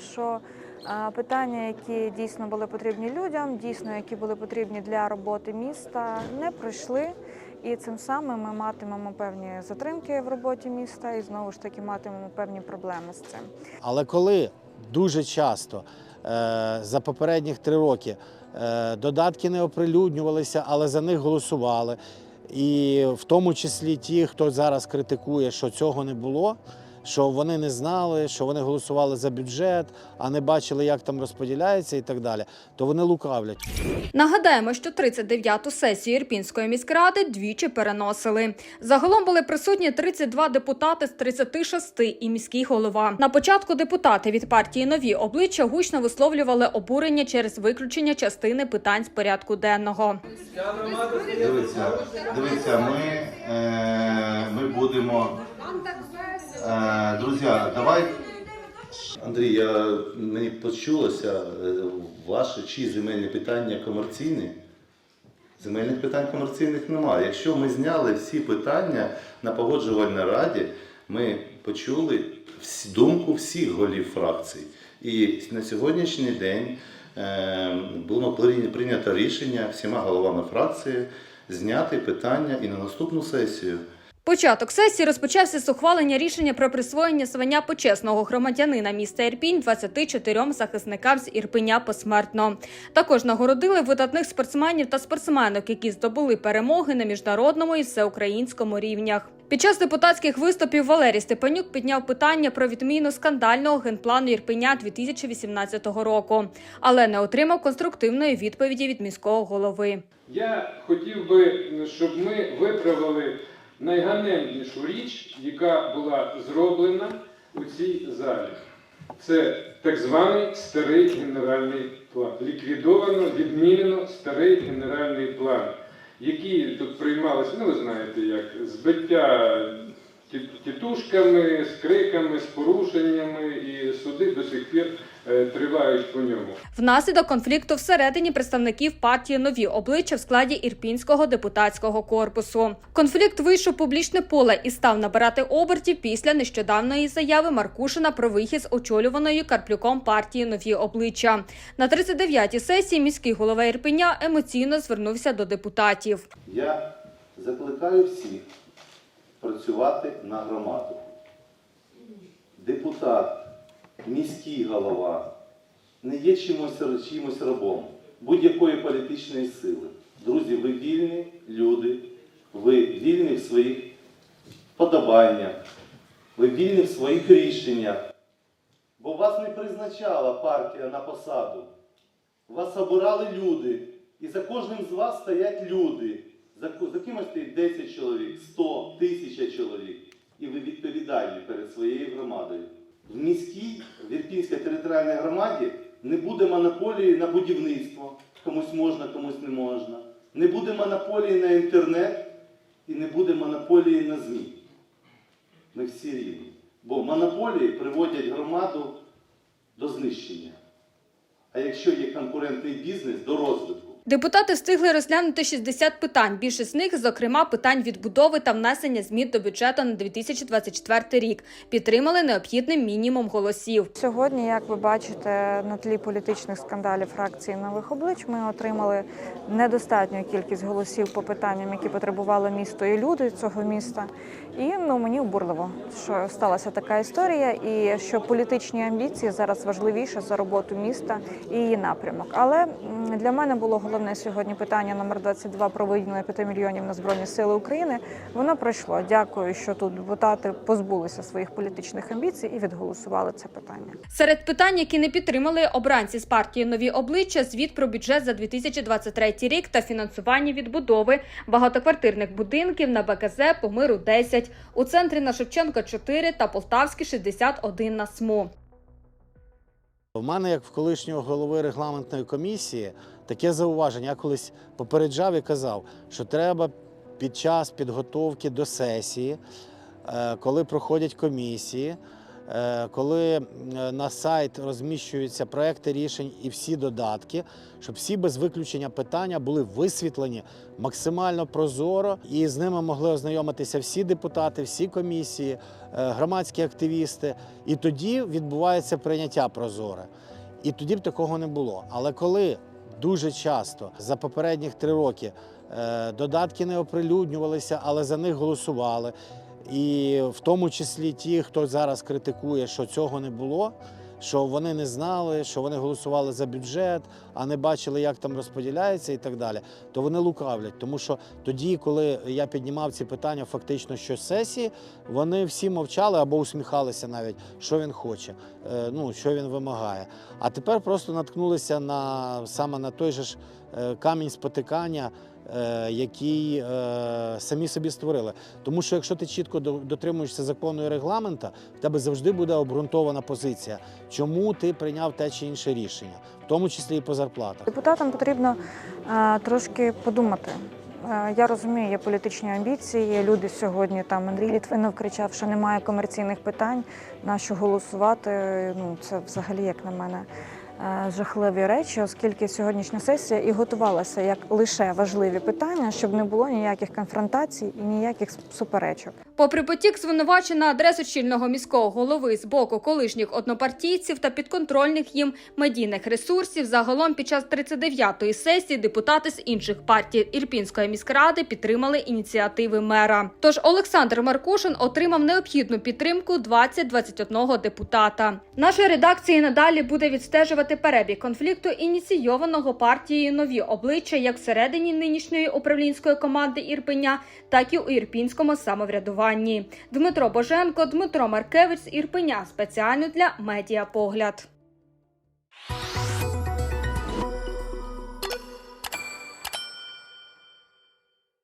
що е, питання, які дійсно були потрібні людям, дійсно, які були потрібні для роботи міста, не пройшли. І цим самим ми матимемо певні затримки в роботі міста, і знову ж таки матимемо певні проблеми з цим. Але коли дуже часто е, за попередніх три роки е, додатки не оприлюднювалися, але за них голосували, і в тому числі ті, хто зараз критикує, що цього не було. Що вони не знали, що вони голосували за бюджет, а не бачили, як там розподіляється і так далі, то вони лукавлять. Нагадаємо, що 39-ту сесію Ірпінської міськради двічі переносили. Загалом були присутні 32 депутати з 36 і міський голова. На початку депутати від партії нові обличчя гучно висловлювали обурення через виключення частини питань з порядку денного. Дивіться, дивіться, ми, е, ми будемо. Е, друзі, давай. Андрій, я, мені почулося, е, ваші чи земельні питання комерційні? Земельних питань комерційних немає. Якщо ми зняли всі питання на погоджувальній раді, ми почули думку всіх голів фракцій. І на сьогоднішній день е, було прийнято рішення всіма головами фракції зняти питання і на наступну сесію. Початок сесії розпочався з ухвалення рішення про присвоєння звання почесного громадянина міста Ірпінь 24 захисникам з Ірпеня посмертно. Також нагородили видатних спортсменів та спортсменок, які здобули перемоги на міжнародному і всеукраїнському рівнях. Під час депутатських виступів Валерій Степанюк підняв питання про відміну скандального генплану Ірпеня 2018 року, але не отримав конструктивної відповіді від міського голови. Я хотів би, щоб ми виправили найганебнішу річ, яка була зроблена у цій залі. Це так званий старий генеральний план. Ліквідовано, відмінено старий генеральний план, які тут приймалися, ну ви знаєте, як збиття тітушками, з криками, з порушеннями, і суди до сих пір тривають по ньому. Внаслідок конфлікту всередині представників партії нові обличчя в складі ірпінського депутатського корпусу. Конфлікт вийшов публічне поле і став набирати обертів після нещодавної заяви Маркушина про вихід з очолюваної Карплюком партії нові обличчя. На 39-й сесії міський голова Ірпеня емоційно звернувся до депутатів. Я закликаю всіх працювати на громаду. Депутат, міський голова не є чимось, чимось рабом будь-якої політичної сили. Друзі, ви вільні люди, ви вільні в своїх подобаннях, ви вільні в своїх рішеннях. Бо вас не призначала партія на посаду. Вас обирали люди. І за кожним з вас стоять люди. За, за кимось стоїть 10 чоловік, 100, 1000 чоловік. І ви відповідальні перед своєю громадою. В міській в територіальній громаді не буде монополії на будівництво. Комусь можна, комусь не можна. Не буде монополії на інтернет і не буде монополії на ЗМІ. Ми всі рівні. Бо монополії приводять громаду до знищення. А якщо є конкурентний бізнес, до розвитку. Депутати встигли розглянути 60 питань. Більшість з них, зокрема, питань відбудови та внесення змін до бюджету на 2024 рік, підтримали необхідний мінімум голосів. Сьогодні, як ви бачите, на тлі політичних скандалів фракції нових облич ми отримали недостатню кількість голосів по питанням, які потребували місто і люди цього міста. І ну мені обурливо, що сталася така історія, і що політичні амбіції зараз важливіше за роботу міста і її напрямок. Але для мене було головне сьогодні питання номер 22 про виділення 5 мільйонів на збройні сили України. Воно пройшло. Дякую, що тут депутати позбулися своїх політичних амбіцій і відголосували це питання. Серед питань, які не підтримали обранці з партії нові обличчя, звіт про бюджет за 2023 рік та фінансування відбудови багатоквартирних будинків на БКЗ по миру 10, у центрі на Шевченка 4 та Полтавський 61 на СМУ. У мене, як в колишнього голови регламентної комісії, таке зауваження. Я колись попереджав і казав, що треба під час підготовки до сесії, е, коли проходять комісії, коли е, на сайт розміщуються проекти рішень і всі додатки, щоб всі без виключення питання були висвітлені максимально прозоро, і з ними могли ознайомитися всі депутати, всі комісії, е, громадські активісти. І тоді відбувається прийняття прозоре. І тоді б такого не було. Але коли дуже часто за попередніх три роки е, додатки не оприлюднювалися, але за них голосували. І в тому числі ті, хто зараз критикує, що цього не було, що вони не знали, що вони голосували за бюджет, а не бачили, як там розподіляється і так далі, то вони лукавлять. Тому що тоді, коли я піднімав ці питання фактично щосесії, вони всі мовчали або усміхалися навіть, що він хоче, е, ну, що він вимагає. А тепер просто наткнулися на саме на той же ж камінь спотикання, е, який е, самі собі створили. Тому що якщо ти чітко до- дотримуєшся закону і регламента, в тебе завжди буде обґрунтована позиція, чому ти прийняв те чи інше рішення, в тому числі і по зарплатах. Депутатам потрібно е, трошки подумати. Е, Я розумію, є політичні амбіції. Люди сьогодні там Андрій Літвинов кричав, що немає комерційних питань. На що голосувати? Ну це взагалі, як на мене, е, жахливі речі, оскільки сьогоднішня сесія і готувалася як лише важливі питання, щоб не було ніяких конфронтацій і ніяких суперечок. Попри потік звинувачень на адресу чільного міського голови з боку колишніх однопартійців та підконтрольних їм медійних ресурсів, загалом під час 39-ї сесії депутати з інших партій Ірпінської міськради підтримали ініціативи мера. Тож Олександр Маркушин отримав необхідну підтримку 20-21 депутата. Наша редакція надалі буде відстежувати перебіг конфлікту, ініційованого партією нові обличчя як всередині нинішньої управлінської команди Ірпеня, так і у ірпінському самоврядуванні. Дмитро Боженко, Дмитро Маркевич Ірпеня спеціально для медіапогляд.